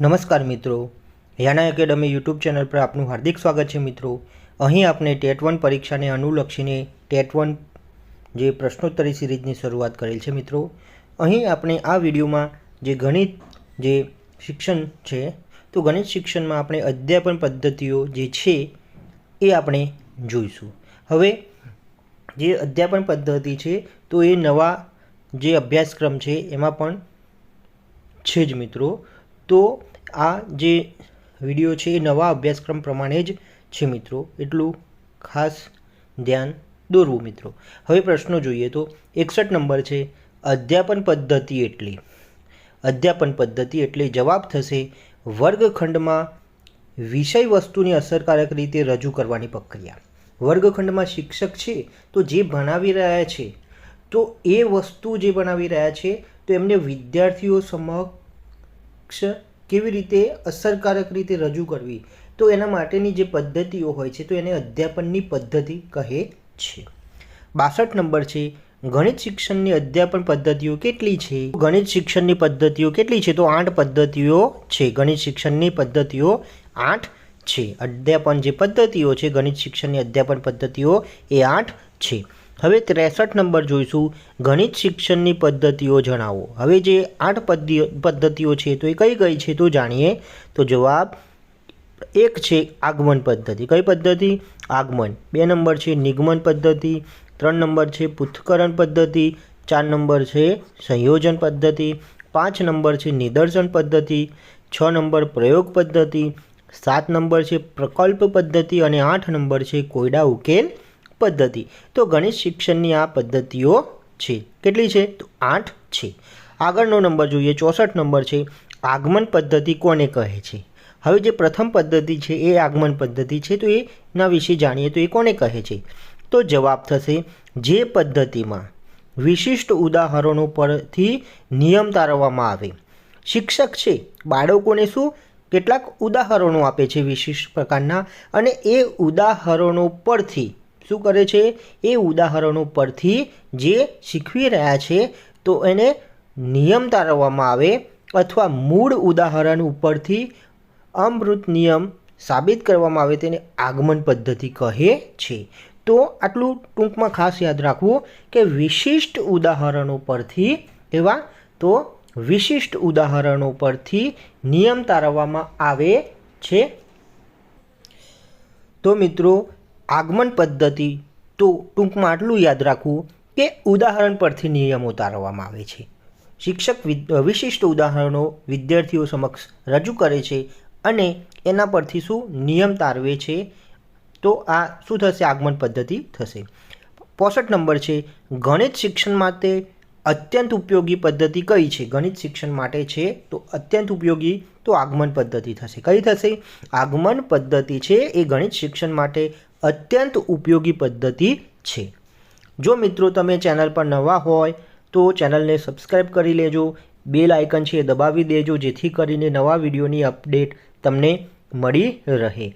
નમસ્કાર મિત્રો. યાના academy YouTube channel પર આપનું હાર્દિક સ્વાગત છે મિત્રો. અહીં આપણે ટેટ વન પરીક્ષાને અનુલક્ષીને ટેટ વન જે પ્રશ્નોત્તરી સિરીઝની શરૂઆત કરેલ છે મિત્રો. અહીં આપણે આ વિડીયોમાં જે ગણિત જે શિક્ષણ છે, તો ગણિત શિક્ષણમાં આપણે અધ્યાપન પદ્ધતિઓ જે છે એ આપણે જોઈશું. હવે જે અધ્યાપન પદ્ધતિ છે, તો એ નવા જે અભ્યાસક્રમ છે, એમાં પણ છે જ મિત્રો. તો આ જે વીડિયો છે એ નવા અભ્યાસક્રમ પ્રમાણે જ છે મિત્રો. એટલું ખાસ ધ્યાન દોરવું મિત્રો. હવે પ્રશ્નો જોઈએ તો, એકસઠ નંબર છે, અધ્યાપન પદ્ધતિ એટલી. અધ્યાપન પદ્ધતિ એટલે જવાબ થશે વર્ગખંડમાં વિષય વસ્તુની અસરકારક રીતે રજૂ કરવાની પ્રક્રિયા. વર્ગખંડમાં શિક્ષક છે તો જે ભણાવી રહ્યા છે, તો એ વસ્તુ જે ભણાવી રહ્યા છે, તો એમને વિદ્યાર્થીઓ સમક્ષ કેવી રીતે અસરકારક રીતે રજૂ કરવી? તો એના માટેની જે પદ્ધતિઓ હોય છે, તો એને અધ્યાપનની પદ્ધતિ કહે છે. બાસઠ નંબર છે, ગણિત શિક્ષણની અધ્યાપન પદ્ધતિઓ કેટલી છે? ગણિત શિક્ષણની પદ્ધતિઓ કેટલી છે? તો આઠ પદ્ધતિઓ છે, ગણિત શિક્ષણની પદ્ધતિઓ આઠ છે. અધ્યાપન જે પદ્ધતિઓ છે, ગણિત શિક્ષણની અધ્યાપન પદ્ધતિઓ એ આઠ છે. હવે ત્રેસઠ નંબર જોઈશું. ગણિત શિક્ષણની પદ્ધતિઓ જણાવો. હવે જે આઠ પદ્ધિ પદ્ધતિઓ છે તો એ કઈ કઈ છે તો જાણીએ. તો જવાબ એક છે આગમન પદ્ધતિ. કઈ પદ્ધતિ? આગમન. બે નંબર છે નિગમન પદ્ધતિ. ત્રણ નંબર છે પૃથ્થકરણ પદ્ધતિ. ચાર નંબર છે સંયોજન પદ્ધતિ. પાંચ નંબર છે નિદર્શન પદ્ધતિ. છ નંબર પ્રયોગ પદ્ધતિ. સાત નંબર છે પ્રકલ્પ પદ્ધતિ. અને આઠ નંબર છે કોયડા ઉકેલ પદ્ધતિ. તો ગણિત શિક્ષણની આ પદ્ધતિઓ છે. કેટલી છે? તો આઠ છે. આગળનો નંબર જોઈએ. ચોસઠ નંબર છે. આગમન પદ્ધતિ કોને કહે છે? હવે જે પ્રથમ પદ્ધતિ છે, એ આગમન પદ્ધતિ છે, તો એના વિશે જાણીએ તો એ કોને કહે છે? તો જવાબ થશે, જે પદ્ધતિમાં વિશિષ્ટ ઉદાહરણો પરથી નિયમ તારવવામાં આવે. શિક્ષક છે. બાળકોને શું? કેટલાક ઉદાહરણો આપે છે વિશિષ્ટ પ્રકારના અને એ ઉદાહરણો પરથી શું કરે છે? એ ઉદાહરણો પરથી જે શીખવી રહ્યા છે, તો એને નિયમ તારવવામાં આવે અથવા મૂળ ઉદાહરણ ઉપરથી અમૃત નિયમ સાબિત કરવામાં આવે તેને આગમન પદ્ધતિ કહે છે. તો આટલું ટૂંકમાં ખાસ યાદ રાખવું કે વિશિષ્ટ ઉદાહરણો પરથી એવા, તો વિશિષ્ટ ઉદાહરણો પરથી નિયમ તારવવામાં આવે છે. તો મિત્રો આગમન પદ્ધતિ તો ટૂંકમાં આટલું યાદ રાખવું કે ઉદાહરણ પરથી નિયમો તારવવામાં આવે છે. શિક્ષક વિશિષ્ટ ઉદાહરણો વિદ્યાર્થીઓ સમક્ષ રજૂ કરે છે અને એના પરથી શું નિયમ તારવે છે તો આ શું થશે? આગમન પદ્ધતિ થશે. પોસઠ નંબર છે, ગણિત શિક્ષણ માટે અત્યંત ઉપયોગી પદ્ધતિ કઈ છે? ગણિત શિક્ષણ માટે છે તો અત્યંત ઉપયોગી તો આગમન પદ્ધતિ થશે. કઈ થશે? આગમન પદ્ધતિ છે એ ગણિત શિક્ષણ માટે અત્યંત ઉપયોગી પદ્ધતિ છે. જો મિત્રો તમે ચેનલ પર નવા હોય, તો ચેનલને સબસ્ક્રાઈબ કરી લેજો. બેલ આઇકન છે એ દબાવી દેજો, જેથી કરીને નવા વિડીયોની અપડેટ તમને મળી રહે.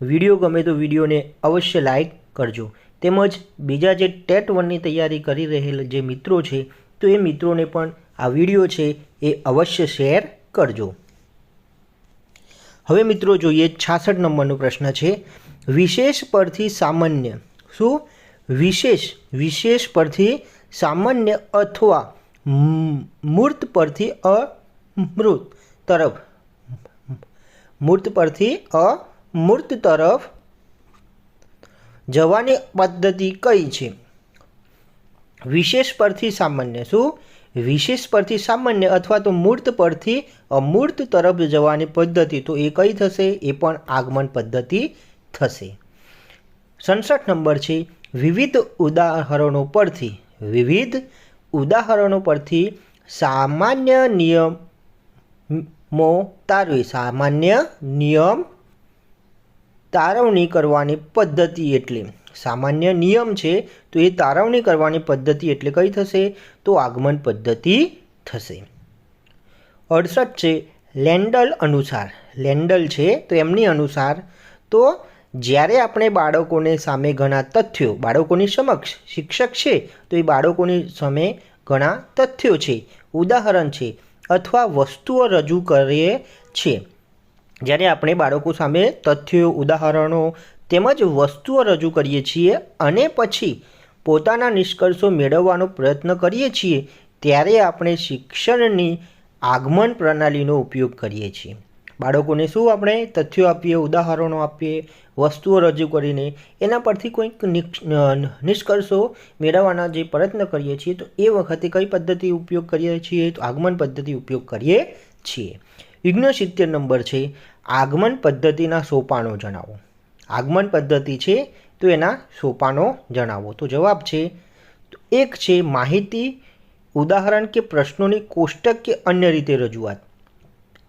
વીડિયો ગમે તો વિડીયોને અવશ્ય લાઇક કરજો. તેમજ બીજા જે ટેટ વનની તૈયારી કરી રહેલ જે મિત્રો છે, તો એ મિત્રોને પણ આ વીડિયો છે એ અવશ્ય શેર કરજો. હવે મિત્રો જોઈએ છાસઠ નંબરનો પ્રશ્ન છે. વિશેષ પરથી સામાન્ય. શું? વિશેષ વિશેષ પરથી સામાન્ય અથવા મૂર્ત પરથી અમૃત તરફ. મૂર્ત પરથી અમૂર્ત તરફ જવાની પદ્ધતિ કઈ છે? વિશેષ પરથી સામાન્ય. શું? વિશેષ પરથી સામાન્ય અથવા તો મૂર્ત પરથી અમૂર્ત તરફ જવાની પદ્ધતિ. તો એ કઈ થશે? એ પણ આગમન પદ્ધતિ થશે. સડસઠ નંબર છે, વિવિધ ઉદાહરણો પરથી, વિવિધ ઉદાહરણો પરથી સામાન્ય નિયમો તારવી, સામાન્ય નિયમ તારવણી કરવાની પદ્ધતિ એટલે, સામાન્ય નિયમ છે, તો એ તારવણી કરવાની પદ્ધતિ એટલે કઈ થશે? તો આગમન પદ્ધતિ થશે. અડસઠ છે, લેન્ડલ અનુસાર, લેન્ડલ છે, તો એમની અનુસાર, તો જ્યારે આપણે બાળકોને સામે ઘણા તથ્યો, બાળકોની સમક્ષ શિક્ષક છે, તો એ બાળકોની સામે ઘણા તથ્યો છે. ઉદાહરણ છે, અથવા વસ્તુઓ રજૂ કરીએ છીએ. જ્યારે આપણે બાળકો સામે તથ્યો, ઉદાહરણો તેમજ વસ્તુઓ રજૂ કરીએ છીએ અને પછી પોતાના નિષ્કર્ષો મેળવવાનો પ્રયત્ન કરીએ છીએ, ત્યારે આપણે શિક્ષણની આગમન પ્રણાલીનો ઉપયોગ કરીએ છીએ. બાળકોને શું આપણે તથ્યો આપીએ, ઉદાહરણો આપીએ, વસ્તુઓ રજૂ કરીને એના પરથી કોઈક નિષ્કર્ષો મેળવવાના જે પ્રયત્ન કરીએ છીએ, તો એ વખતે કઈ પદ્ધતિ ઉપયોગ કરીએ છીએ? તો આગમન પદ્ધતિ ઉપયોગ કરીએ છીએ. વિઘ્ન સિત્તેર નંબર છે, આગમન પદ્ધતિના સોપાનો જણાવો. આગમન પદ્ધતિ છે, તો એના સોપાનો જણાવો. તો જવાબ છે, એક છે માહિતી, ઉદાહરણ કે પ્રશ્નોની કોષ્ટક કે અન્ય રીતે રજૂઆત.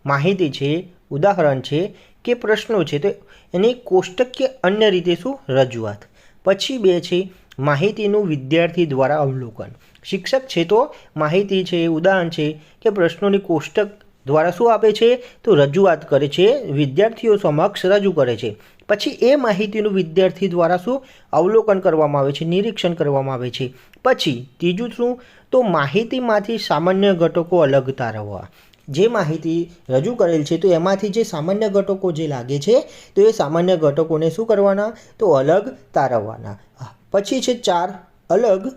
માહિતી છે ઉદાહરણ છે કે પ્રશ્નો છે તો એની કોષ્ટક કે અન્ય રીતે શું? રજૂઆત. પછી બે છે માહિતીનું વિદ્યાર્થી દ્વારા અવલોકન. શિક્ષક છે તો માહિતી છે, ઉદાહરણ છે કે પ્રશ્નોની કોષ્ટક દ્વારા શું આપે છે? તો રજૂઆત કરે છે, વિદ્યાર્થીઓ સમક્ષ રજૂ કરે છે. પછી એ માહિતીનું વિદ્યાર્થી દ્વારા શું? અવલોકન કરવામાં આવે છે, નિરીક્ષણ કરવામાં આવે છે. પછી ત્રીજું શું? તો માહિતીમાંથી સામાન્ય ઘટકો અલગ તારવવા જે માહિતી રજૂ કરેલ છે, તો એમાંથી જે સામાન્ય ઘટકો જે લાગે છે, તો એ સામાન્ય ઘટકોને શું કરવાના? તો અલગ તારવવાના. પછી છે ચાર અલગ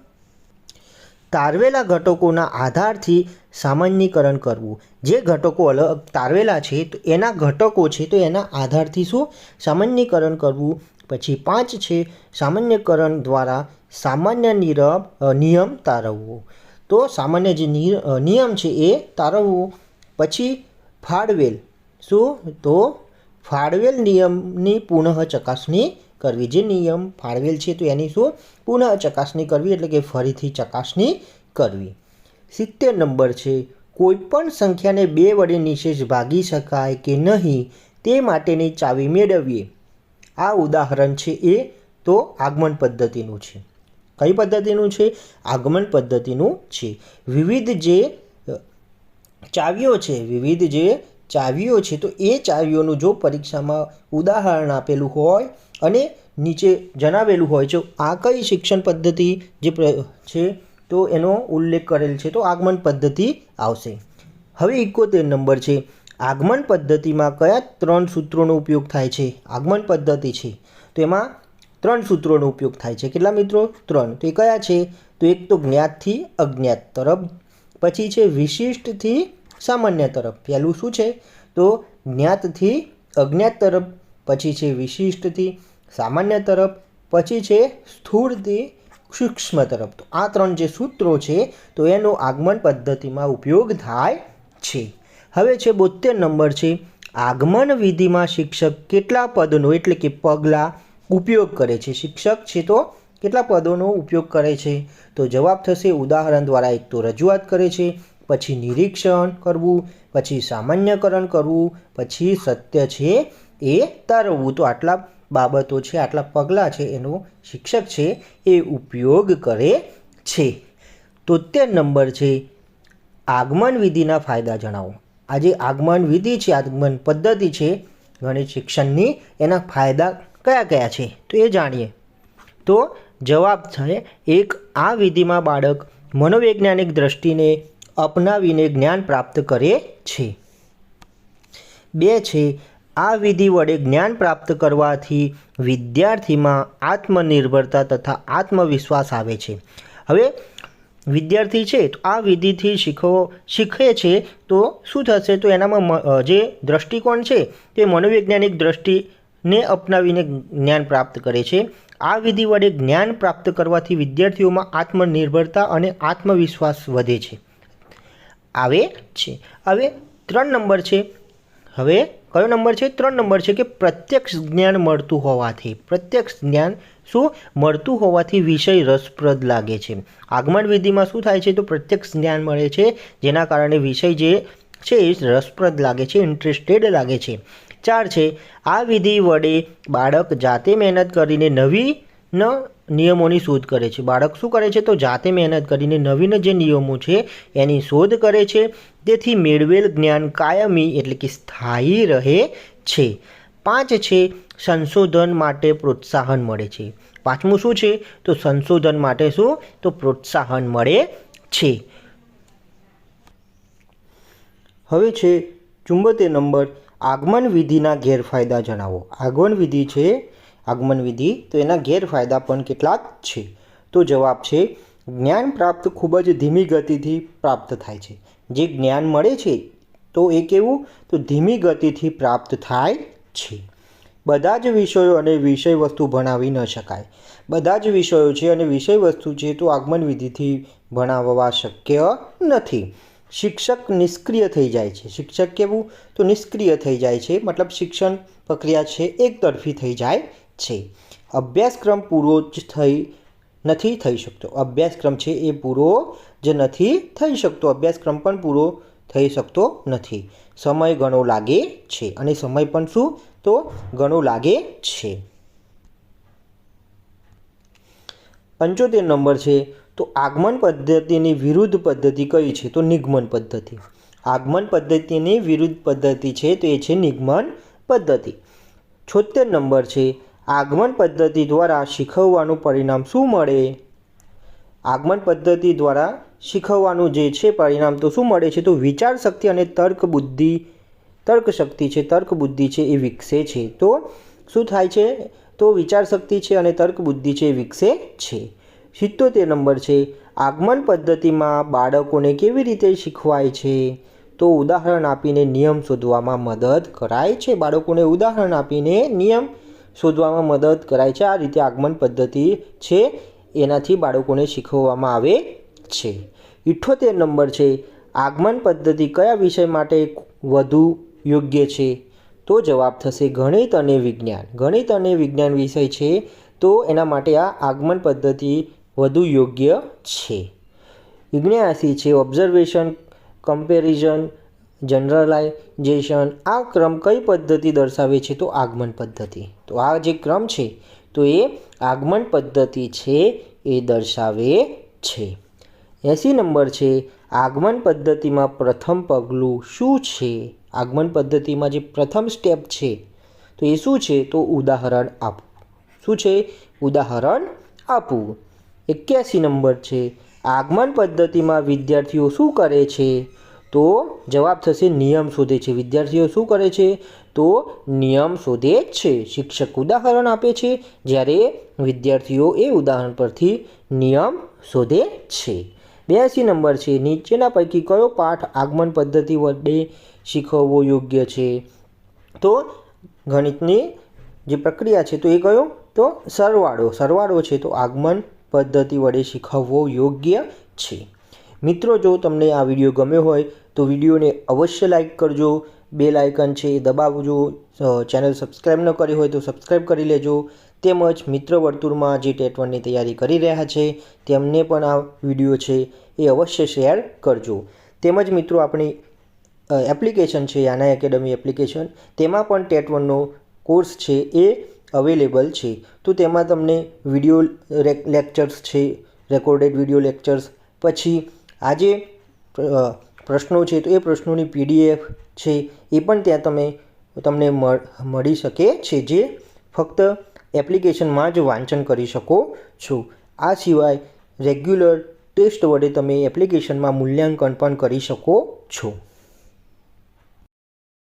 તારવેલા ઘટકોના આધારથી સામાન્યકરણ કરવું. જે ઘટકો અલગ તારવેલા છે, તો એના ઘટકો છે, તો એના આધારથી શું? સામાન્યકરણ કરવું. પછી પાંચ છે, સામાન્યકરણ દ્વારા સામાન્ય નિરમ નિયમ તારવવો. તો સામાન્ય જે નિયમ છે, એ તારવવો. પછી ફાળવેલ. શું? તો ફાળવેલ નિયમની પુનઃ ચકાસણી કરવી. જે નિયમ ફાળવેલ છે, તો એની શું? પુનઃ ચકાસણી કરવી, એટલે કે ફરીથી ચકાસણી કરવી. સિત્તેર નંબર છે, કોઈપણ સંખ્યાને બે વડે નિશેષ ભાગી શકાય કે નહીં, તે માટેની ચાવી મેળવીએ. આ ઉદાહરણ છે એ તો આગમન પદ્ધતિનું છે. કઈ પદ્ધતિનું છે? આગમન પદ્ધતિનું છે. વિવિધ જે ચાવીઓ છે, વિવિધ જે ચાવીઓ છે, તો એ ચાવીઓનું જો પરીક્ષામાં ઉદાહરણ આપેલું હોય અને નીચે જણાવેલું હોય છે, આ કઈ શિક્ષણ પદ્ધતિ જે છે, તો એનો ઉલ્લેખ કરેલ છે, તો આગમન પદ્ધતિ આવશે. હવે એકોતેર નંબર છે, આગમન પદ્ધતિમાં કયા ત્રણ સૂત્રોનો ઉપયોગ થાય છે? આગમન પદ્ધતિ છે, તો એમાં ત્રણ સૂત્રોનો ઉપયોગ થાય છે. કેટલા મિત્રો? ત્રણ. તો એ કયા છે? તો એક તો જ્ઞાતથી અજ્ઞાત તરફ પછી છે વિશિષ્ટથી સામાન્ય તરફ. પહેલું શું છે? તો જ્ઞાતથી અજ્ઞાત તરફ, પછી છે વિશિષ્ટથી સામાન્ય તરફ, પછી છે સ્થૂળથી સૂક્ષ્મ તરફ. તો આ ત્રણ જે સૂત્રો છે, તો એનો આગમન પદ્ધતિમાં ઉપયોગ થાય છે. હવે છે બોતેર નંબર છે, આગમન વિધિમાં શિક્ષક કેટલા પદનો, એટલે કે પગલાં ઉપયોગ કરે છે. શિક્ષક છે તો કેટલા પદોનો ઉપયોગ કરે છે? તો જવાબ થશે ઉદાહરણ દ્વારા એક તો રજૂઆત કરે છે, પછી નિરીક્ષણ કરવું, પછી સામાન્યકરણ કરવું, પછી સત્ય છે એ તારવવું. તો આટલા બાબતો છે, આટલા પગલાં છે એનો શિક્ષક છે એ ઉપયોગ કરે છે. તોતેર નંબર છે, આગમન વિધિના ફાયદા જણાવો. આ જે આગમન વિધિ છે, આગમન પદ્ધતિ છે, ગણિત શિક્ષણની એના ફાયદા કયા કયા છે? તો એ જાણીએ. તો જવાબ છે એક આ વિધિમાં બાળક મનોવૈજ્ઞાનિક દ્રષ્ટિને અપનાવીને જ્ઞાન પ્રાપ્ત કરે છે. બે છે, આ વિધિ વડે જ્ઞાન પ્રાપ્ત કરવાથી વિદ્યાર્થીમાં આત્મનિર્ભરતા તથા આત્મવિશ્વાસ આવે છે. હવે, વિદ્યાર્થી છે તો આ વિધિથી શીખવો, શીખે છે તો શું થશે? તો એનામાં જે દ્રષ્ટિકોણ છે તે મનોવૈજ્ઞાનિક દ્રષ્ટિને અપનાવીને જ્ઞાન પ્રાપ્ત કરે છે. આ વિધિ વડે જ્ઞાન પ્રાપ્ત કરવાથી વિદ્યાર્થીઓમાં આત્મનિર્ભરતા અને આત્મવિશ્વાસ વધે છે. આવે છે. હવે ત્રણ નંબર છે. હવે કયો નંબર છે? ત્રણ નંબર છે કે પ્રત્યક્ષ જ્ઞાન મળતું હોવાથી. પ્રત્યક્ષ જ્ઞાન શું? મળતું હોવાથી વિષય રસપ્રદ લાગે છે. આગમન વિધિમાં શું થાય છે? તો પ્રત્યક્ષ જ્ઞાન મળે છે. જેના કારણે વિષય જે છે એ રસપ્રદ લાગે છે, ઇન્ટરેસ્ટેડ લાગે છે. ચાર છે. આ વિધિ વડે બાળક જાતે મહેનત કરીને નવી ન નિયમોની શોધ કરે છે. બાળક શું કરે છે? તો જાતે મહેનત કરીને નવીન જે નિયમો છે, એની શોધ કરે છે. તેથી મેળવેલ જ્ઞાન કાયમી એટલે કે સ્થાયી રહે છે. પાંચ છે, સંશોધન માટે પ્રોત્સાહન મળે છે. પાંચમું શું છે? તો સંશોધન માટે શું? તો પ્રોત્સાહન મળે છે. હવે છે ચુંબતે નંબર આગમન વિધિના ગેરફાયદા જણાવો. આગમન વિધિ છે? આગમન વિધિ તો એના ગેરફાયદા પણ કેટલાક છે. તો જવાબ છે, જ્ઞાન પ્રાપ્ત ખૂબ જ ધીમી ગતિથી પ્રાપ્ત થાય છે. જે જ્ઞાન મળે છે, તો એ કેવું? તો ધીમી ગતિથી પ્રાપ્ત થાય છે. બધા જ વિષયો અને વિષય વસ્તુ ભણાવી ન શકાય. બધા જ વિષયો છે અને વિષય વસ્તુ છે તો આગમન વિધિથી ભણાવવા શક્ય નથી. શિક્ષક નિષ્ક્રિય થઈ જાય છે. શિક્ષક કેવું? તો નિષ્ક્રિય થઈ જાય છે. મતલબ શિક્ષણ પ્રક્રિયા છે એકતરફી થઈ જાય છે. અભ્યાસક્રમ પૂરો જ થઈ નથી થઈ શકતો. અભ્યાસક્રમ છે એ પૂરો જ નથી થઈ શકતો. અભ્યાસક્રમ પણ પૂરો થઈ શકતો નથી. સમય ઘણો લાગે છે. અને સમય પણ શું? તો ઘણો લાગે છે. પંચોતેર નંબર છે. તો આગમન પદ્ધતિની વિરુદ્ધ પદ્ધતિ કઈ છે? તો નિગમન પદ્ધતિ. આગમન પદ્ધતિની વિરુદ્ધ પદ્ધતિ છે તો એ છે નિગમન પદ્ધતિ. છોતેર નંબર છે. આગમન પદ્ધતિ દ્વારા શીખવવાનું પરિણામ શું મળે? આગમન પદ્ધતિ દ્વારા શીખવવાનું જે છે પરિણામ તો શું મળે છે? તો વિચાર શક્તિ અને તર્ક બુદ્ધિ. તર્ક શક્તિ છે, તર્ક બુદ્ધિ છે એ વિકસે છે. તો શું થાય છે? તો વિચાર શક્તિ છે અને તર્ક બુદ્ધિ છે એ વિકસે છે. સિત્તોતેર નંબર છે. આગમન પદ્ધતિમાં બાળકોને કેવી રીતે શીખવાય છે? તો ઉદાહરણ આપીને નિયમ શોધવામાં મદદ કરાય છે. બાળકોને ઉદાહરણ આપીને નિયમ શોધવામાં મદદ કરાય છે. આ રીતે આગમન પદ્ધતિ છે. એનાથી બાળકોને શીખવવામાં આવે છે. ઇઠ્ઠોતેર નંબર છે. આગમન પદ્ધતિ કયા વિષય માટે વધુ યોગ્ય છે? તો જવાબ થશે ગણિત અને વિજ્ઞાન. ગણિત અને વિજ્ઞાન વિષય છે. તો એના માટે આ આગમન પદ્ધતિ વધુ યોગ્ય છે. જિજ્ઞાસી છે. ઓબ્ઝર્વેશન કમ્પેરિઝન જનરલાઇઝેશન આ ક્રમ કઈ પદ્ધતિ દર્શાવે છે? તો આગમન પદ્ધતિ. તો આ જે ક્રમ છે, તો એ આગમન પદ્ધતિ છે એ દર્શાવે છે. એંસી નંબર છે, આગમન પદ્ધતિમાં પ્રથમ પગલું શું છે? આગમન પદ્ધતિમાં જે પ્રથમ સ્ટેપ છે, તો એ શું છે? તો ઉદાહરણ આપવું શું છે? ઉદાહરણ આપવું એક્યાસી નંબર છે. આગમન પદ્ધતિમાં વિદ્યાર્થીઓ શું કરે છે? તો જવાબ થશે નિયમ શોધે છે. વિદ્યાર્થીઓ શું કરે છે? તો નિયમ શોધે જ છે. શિક્ષક ઉદાહરણ આપે છે. જ્યારે વિદ્યાર્થીઓ એ ઉદાહરણ પરથી નિયમ શોધે છે. બ્યાસી નંબર છે. નીચેના પૈકી કયો પાઠ આગમન પદ્ધતિ વડે શીખવવો યોગ્ય છે? તો ગણિતની જે પ્રક્રિયા છે તો એ કયો? તો સરવાળો. સરવાળો છે તો આગમન પદ્ધતિ વડે શીખવવો યોગ્ય છે. મિત્રો, જો તમને આ વીડિયો ગમ્યો હોય, તો વિડીયોને અવશ્ય લાઇક કરજો. બે લાઇકન છે એ દબાવજો. ચેનલ સબસ્ક્રાઈબ ન કરી હોય તો સબસ્ક્રાઈબ કરી લેજો. તેમજ મિત્ર વર્તુળમાં જે ટેટ વનની તૈયારી કરી રહ્યા છે, તેમને પણ આ વીડિયો છે એ અવશ્ય શેર કરજો. તેમજ મિત્રો, આપણી એપ્લિકેશન છે યાના એકેડમી એપ્લિકેશન. તેમાં પણ ટેટ વનનો કોર્સ છે એ અવેલેબલ છે. તો તેમાં તમને વીડિયો લેક્ચર્સ છે, રેકોર્ડેડ વીડિયો લેક્ચર્સ, પછી આજે પ્રશ્નો છે તો એ પ્રશ્નોની પીડીએફ છે એ પણ ત્યાં તમે, તમને મળી શકે છે જે ફક્ત એપ્લિકેશનમાં જ વાંચન કરી શકો છો. આ સિવાય રેગ્યુલર ટેસ્ટ વડે તમે એપ્લિકેશનમાં મૂલ્યાંકન પણ કરી શકો છો.